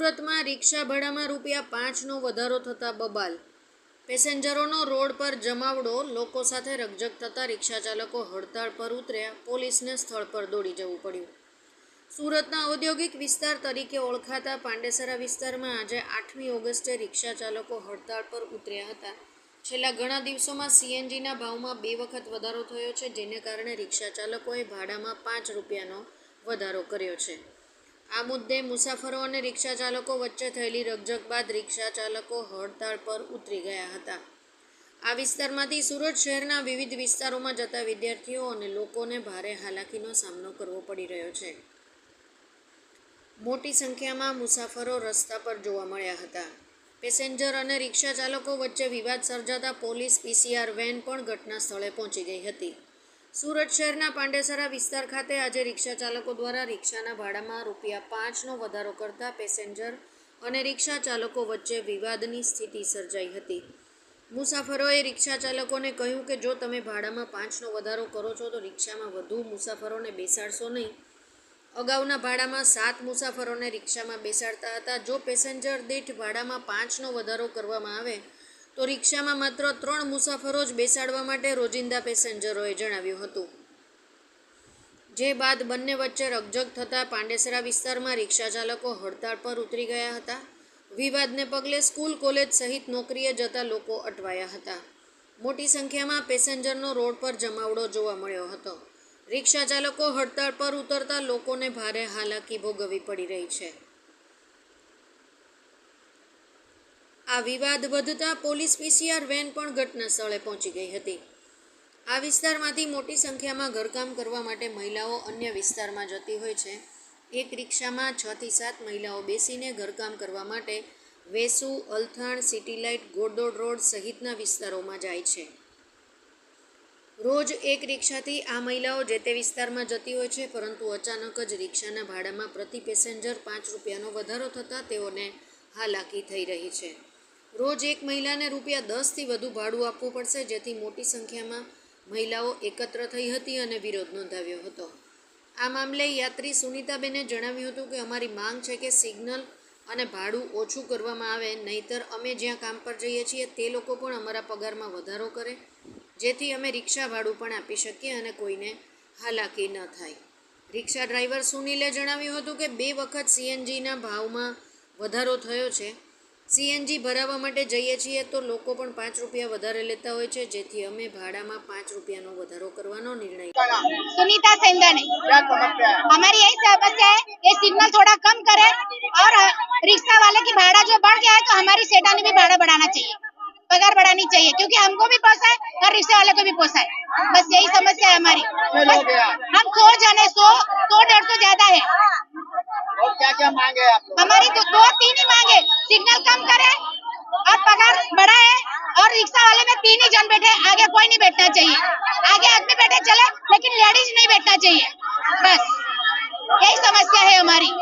સુરતમાં રિક્ષા ભાડામાં રૂપિયા પાંચનો વધારો થતાં બબાલ. પેસેન્જરોનો રોડ પર જમાવડો, લોકો સાથે રકઝક થતાં રિક્ષા ચાલકો હડતાળ પર ઉતર્યા. પોલીસને સ્થળ પર દોડી જવું પડ્યું. સુરતના ઔદ્યોગિક વિસ્તાર તરીકે ઓળખાતા પાંડેસરા વિસ્તારમાં આજે આઠમી ઓગસ્ટે રિક્ષા ચાલકો હડતાળ પર ઉતર્યા હતા. છેલ્લા ઘણા દિવસોમાં સીએનજીના ભાવમાં બે વખત વધારો થયો છે, જેને કારણે રિક્ષા ચાલકોએ ભાડામાં પાંચ રૂપિયાનો વધારો કર્યો છે. આ મુદ્દે મુસાફરો અને રિક્ષા ચાલકો વચ્ચે થયેલી રકઝક બાદ રિક્ષા ચાલકો હડતાળ પર ઉતરી ગયા હતા. આ વિસ્તારમાંથી સુરત શહેરના વિવિધ વિસ્તારોમાં જતા વિદ્યાર્થીઓ અને લોકોને ભારે હાલાકીનો સામનો કરવો પડી રહ્યો છે. મોટી સંખ્યામાં મુસાફરો રસ્તા પર જોવા મળ્યા હતા. પેસેન્જર અને રિક્ષા ચાલકો વચ્ચે વિવાદ સર્જાતા પોલીસ પીસીઆર વેન પણ ઘટના સ્થળે પહોંચી ગઈ હતી. સુરત શહેરના પાંડેસરા વિસ્તાર ખાતે આજે રિક્ષા ચાલકો દ્વારા રિક્ષાના ભાડામાં રૂપિયા પાંચનો વધારો કરતા પેસેન્જર અને રિક્ષા ચાલકો વચ્ચે વિવાદની સ્થિતિ સર્જાઈ હતી. મુસાફરોએ રિક્ષા ચાલકોને કહ્યું કે, જો તમે ભાડામાં પાંચનો વધારો કરો છો, તો રિક્ષામાં વધુ મુસાફરોને બેસાડશો નહીં. અગાઉના ભાડામાં સાત મુસાફરોને રિક્ષામાં બેસાડતા હતા. જો પેસેન્જર દીઠ ભાડામાં પાંચનો વધારો કરવામાં આવે તો રિક્ષામાં માત્ર ત્રણ મુસાફરો જ બેસાડવા માટે રોજિંદા પેસેન્જરોએ જણાવ્યું હતું. જે બાદ બંને વચ્ચે રકજક થતાં પાંડેસરા વિસ્તારમાં રિક્ષા ચાલકો હડતાળ પર ઉતરી ગયા હતા. વિવાદને પગલે સ્કૂલ, કોલેજ સહિત નોકરીએ જતા લોકો અટવાયા હતા. મોટી સંખ્યામાં પેસેન્જરનો રોડ પર જમાવડો જોવા મળ્યો હતો. રિક્ષા ચાલકો હડતાળ પર ઉતરતા લોકોને ભારે હાલાકી ભોગવવી પડી રહી છે. આ વિવાદ વધતા પોલીસ પીસીઆર વેન પણ ઘટના સ્થળે પહોંચી ગઈ હતી. આ વિસ્તારમાંથી મોટી સંખ્યામાં ઘરકામ કરવા માટે મહિલાઓ અન્ય વિસ્તારમાં જતી હોય છે. એક રિક્ષામાં છ થી સાત મહિલાઓ બેસીને ઘરકામ કરવા માટે Vesu, Althan, city light Ghoddod road સહિતના વિસ્તારોમાં જાય છે. રોજ એક રિક્ષાથી આ મહિલાઓ જે તે વિસ્તારમાં જતી હોય છે, પરંતુ અચાનક જ રિક્ષાના ભાડામાં પ્રતિ પેસેન્જર પાંચ રૂપિયાનો વધારો થતાં તેઓને હાલાકી થઈ રહી છે. રોજ એક મહિલાને રૂપિયા દસથી વધુ ભાડું આપવું પડશે, જેથી મોટી સંખ્યામાં મહિલાઓ એકત્ર થઈ હતી અને વિરોધ નોંધાવ્યો હતો. આ મામલે યાત્રી સુનીતાબેને જણાવ્યું હતું કે અમારી માંગ છે કે સિગ્નલ અને ભાડું ઓછું કરવામાં આવે, નહીતર અમે જ્યાં કામ પર જઈએ છીએ તે લોકો પણ અમારા પગારમાં વધારો કરે, જેથી અમે રિક્ષા ભાડું પણ આપી શકીએ અને કોઈને હાલાકી ન થાય. રિક્ષા ડ્રાઈવર સુનિલે જણાવ્યું હતું કે બે વખત સીએનજીના ભાવમાં વધારો થયો છે. સીએનજી ભરાવવા માટે જઈએ છીએ તો લોકો પણ પાંચ રૂપિયા વધારે લેતા હોય છે જેથી અમે ભાડામાં પાંચ રૂપિયાનો વધારો કરવાનો નિર્ણય सुनीता सेंदने क्या समस्या है हमारी यही समस्या है ये सिग्नल थोड़ा कम करे और रिक्शा वाले की भाड़ा जो बढ़ गया है तो हमारी सेठानी भी भाड़ा बढ़ाना चाहिए पगार बढ़ानी चाहिए क्योंकि हमको भी पोसाए और रिक्शे वाले को भी पोसाए बस यही समस्या है हमारी कितने बस लोग हैं आप? हम सौ जने सौ सौ डेढ़ सौ ज्यादा है और क्या क्या मांगे आप लोग हमारी तो दो तीन ही मांगे सिग्नल कम करे और पगार बढ़ाए और रिक्शा वाले में तीन ही जन बैठे, आगे कोई नहीं बैठना चाहिए। आगे आदमी बैठे चले, लेकिन लेडीज़ नहीं बैठना चाहिए। बस, यही समस्या है हमारी।